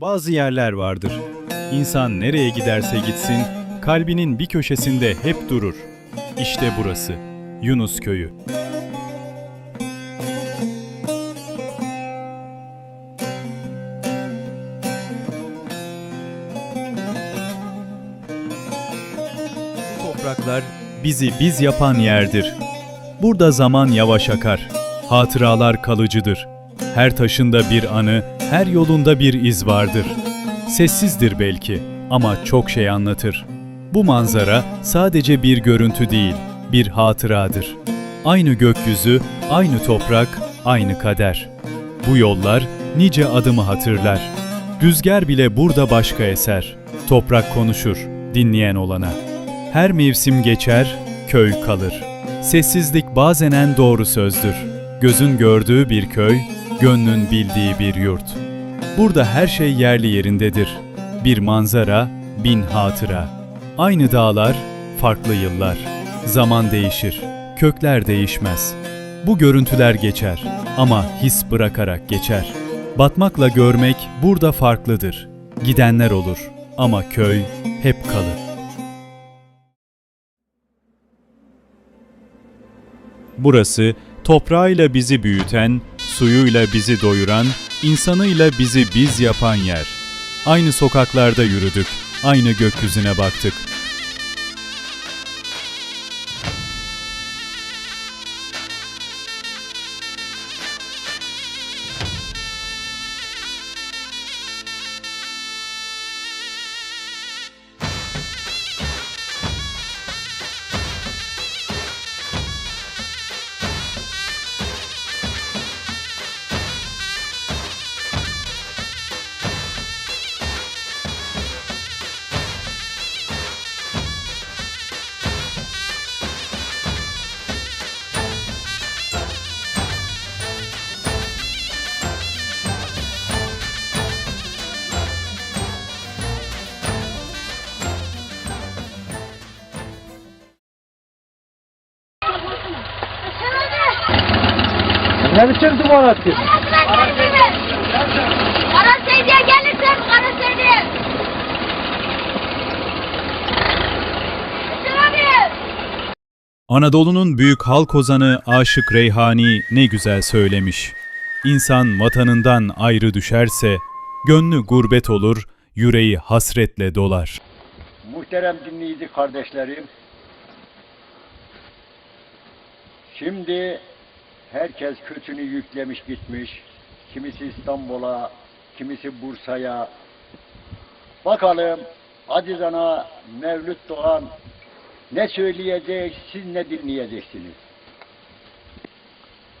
Bazı yerler vardır. İnsan nereye giderse gitsin, kalbinin bir köşesinde hep durur. İşte burası, Yunus Köyü. Bu topraklar bizi biz yapan yerdir. Burada zaman yavaş akar. Hatıralar kalıcıdır. Her taşında bir anı, her yolunda bir iz vardır. Sessizdir belki ama çok şey anlatır. Bu manzara sadece bir görüntü değil, bir hatıradır. Aynı gökyüzü, aynı toprak, aynı kader. Bu yollar nice adımı hatırlar. Rüzgar bile burada başka eser. Toprak konuşur, dinleyen olana. Her mevsim geçer, köy kalır. Sessizlik bazen en doğru sözdür. Gözün gördüğü bir köy, gönlün bildiği bir yurt. Burada her şey yerli yerindedir. Bir manzara, bin hatıra. Aynı dağlar, farklı yıllar. Zaman değişir, kökler değişmez. Bu görüntüler geçer ama his bırakarak geçer. Batmakla görmek burada farklıdır. Gidenler olur ama köy hep kalır. Burası toprağıyla bizi büyüten, suyuyla bizi doyuran, insanıyla bizi biz yapan yer. Aynı sokaklarda yürüdük, aynı gökyüzüne baktık. Ne biçim duman attı? Kara sevdiye gelirsen kara sevdiye. Hüsnü abi. Anadolu'nun büyük halk ozanı Aşık Reyhani ne güzel söylemiş. İnsan vatanından ayrı düşerse, gönlü gurbet olur, yüreği hasretle dolar. Muhterem dinleyici kardeşlerim. Şimdi herkes kötünü yüklemiş gitmiş. Kimisi İstanbul'a, kimisi Bursa'ya. Bakalım Adizan'a Mevlüt Doğan ne söyleyecek, siz ne dinleyeceksiniz?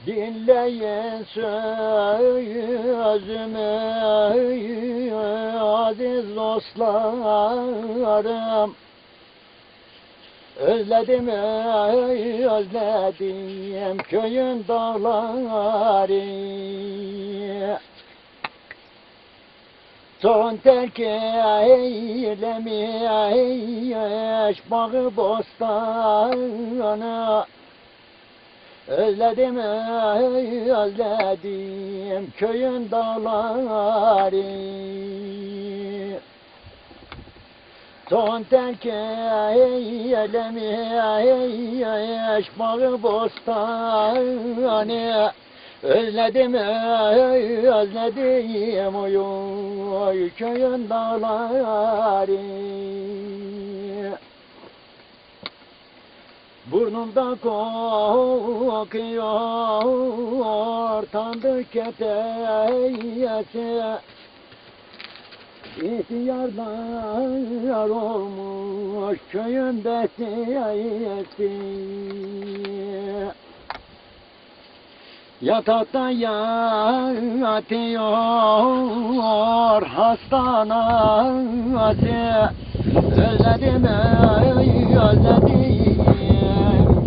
Dinleyin sözümü aziz dostlarım. Özledim özledim köyün dağları. Son terk eylemiş bağı bostanı. Özledim özledim köyün dağları. Son terk eylemiş bağı bostanı. Özledim özledim oy köyün dağları. Burnumda kokuyor tanıdık keteyesi İhtiyarlar olmuş köyün besiyesi Yatakta yatıyor hastanası Özledim ey özledim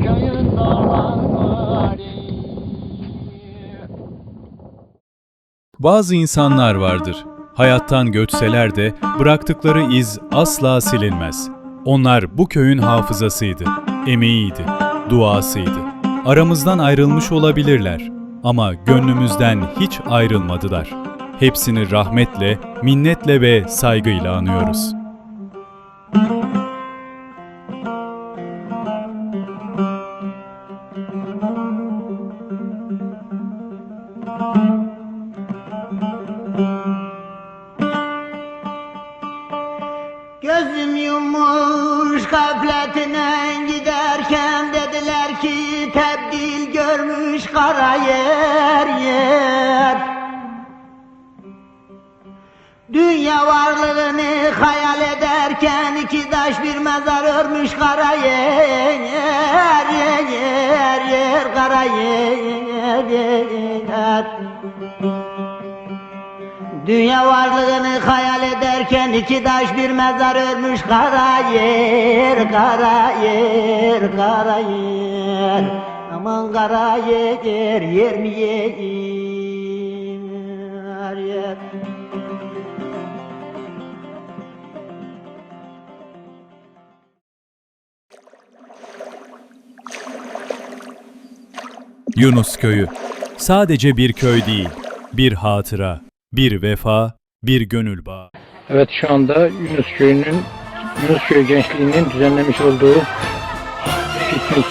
köyün dağları Bazı insanlar vardır. Hayattan göçseler de bıraktıkları iz asla silinmez. Onlar bu köyün hafızasıydı, emeğiydi, duasıydı. Aramızdan ayrılmış olabilirler ama gönlümüzden hiç ayrılmadılar. Hepsini rahmetle, minnetle ve saygıyla anıyoruz. Gözüm gafletine giderken dediler ki tebdil görmüş kara yer yer. Dünya varlığını hayal ederken iki taş bir mezar örmüş kara yer yer yer yer kara yer yer. Dünya varlığını hayal ederken iki taş bir mezar örmüş kara yer, kara yer, kara yer. Aman kara yer, yer mi yer, yer. Yunus Köyü sadece bir köy değil, bir hatıra, bir vefa, bir gönül bağı. Evet şu anda Yunus Köyü'nün Yunus Köyü Gençliği'nin düzenlemiş olduğu piknik.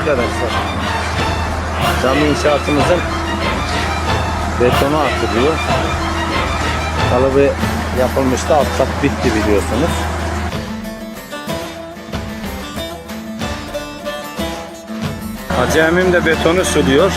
Arkadaşlar. Cami inşaatımızın betonu atılıyor. Kalıbı yapılmıştı. Alt bitti biliyorsunuz. Hacı Emim de betonu suluyor.